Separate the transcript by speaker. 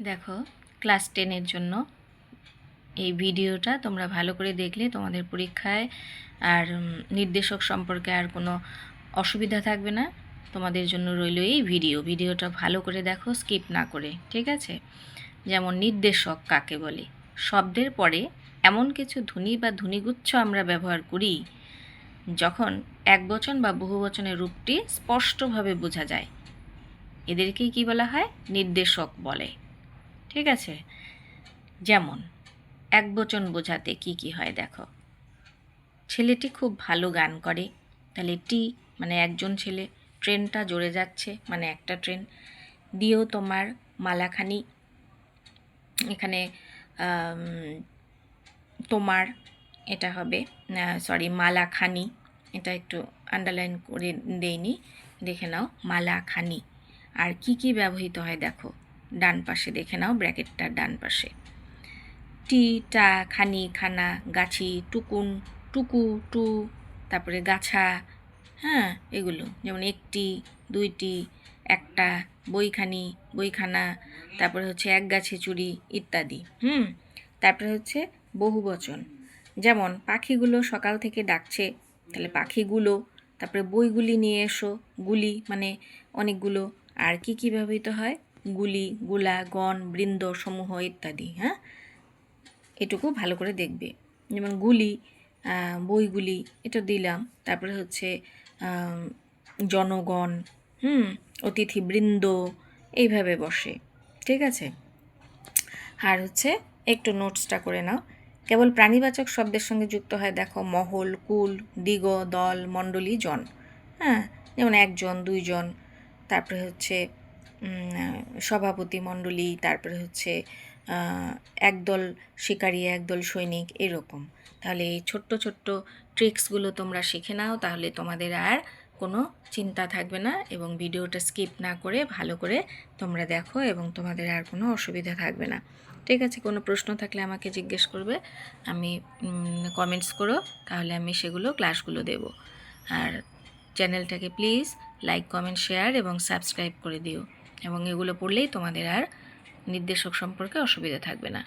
Speaker 1: দেখো ক্লাস টেনের জন্য এই ভিডিওটা তোমরা ভালো করে দেখলে তোমাদের পরীক্ষায় আর নির্দেশক সম্পর্কে আর কোনো অসুবিধা থাকবে না। তোমাদের জন্য রইল এই ভিডিও। ভিডিওটা ভালো করে দেখো স্কিপ না করে, ঠিক আছে? যেমন নির্দেশক কাকে বলে? শব্দের পরে এমন কিছু ধ্বনি বা ধ্বনিগুচ্ছ আমরা ব্যবহার করি যখন একবচন বা বহুবচনের রূপটি স্পষ্টভাবে বোঝা যায়। এদেরকেই কি বলা হয়? নির্দেশক বলে। ঠিক আছে? যেমন, এক বচন বোঝাতে কি কি হয় দেখো। ছেলেটি খুব ভালো গান করে। তাহলে টি মানে একজন ছেলে, ট্রেনটা জোরে যাচ্ছে মানে একটা ট্রেন। দিয়েও তোমার মালাখানি, এখানে তোমার, এটা হবে সরি মালাখানি। এটা একটু আন্ডারলাইন করে দেইনি, দেখে নাও, মালাখানি। আর কি কি ব্যবহৃত হয় দেখো? ডান পাশে দেখে নাও ব্র্যাকেটটার ডান পাশে। টি, টা, খানি, খানা, গাছি, টুকুন, টুকু, টু, তারপরে গাছা হ্যাঁ এগুলো। যেমন একটি, দুইটি, একটা, বইখানি, বইখানা, তারপরে হচ্ছে এক গাছে চুরি ইত্যাদি, হুম? তারপরে হচ্ছে বহু বচন যেমন পাখিগুলো সকাল থেকে ডাকছে, তাহলে পাখিগুলো, তারপরে বইগুলি নিয়ে এসো, গুলি মানে অনেকগুলো, আর কি কী ব্যবহৃত হয়? গুলি, গুলা, গণ, বৃন্দ, সমূহ ইত্যাদি হ্যাঁ? এটুকু ভালো করে দেখবে। যেমন গুলি বইগুলি, এটা দিলাম। তারপরে হচ্ছে জনগণ, হুম অতিথিবৃন্দ এইভাবে বসে, ঠিক আছে? আর হচ্ছে, একটু নোটসটা করে নাও। কেবল প্রাণীবাচক শব্দের সঙ্গে যুক্ত হয়, দেখো, মহল, কুল, দিগ, দল, মণ্ডলী, জন হ্যাঁ? যেমন একজন, দুইজন, তারপরে হচ্ছে সভাপতি মণ্ডলী, তারপরে হচ্ছে একদল শিকারী, একদল সৈনিক, এরকম। তাহলে এই ছোট্ট ছোট্ট ট্রিক্সগুলো তোমরা শিখে নাও, তাহলে তোমাদের আর কোনো চিন্তা থাকবে না এবং ভিডিওটা স্কিপ না করে ভালো করে তোমরা দেখো এবং তোমাদের আর কোনো অসুবিধা থাকবে না। ঠিক আছে, কোনো প্রশ্ন থাকলে আমাকে জিজ্ঞেস করবে, আমি কমেন্টস করো, তাহলে আমি সেগুলো ক্লাসগুলো দেব। আর চ্যানেলটাকে প্লিজ লাইক কমেন্ট শেয়ার এবং সাবস্ক্রাইব করে দিও। এবং এগুলো পড়লেই তোমাদের আর নির্দেশক সম্পর্কে অসুবিধা থাকবে না।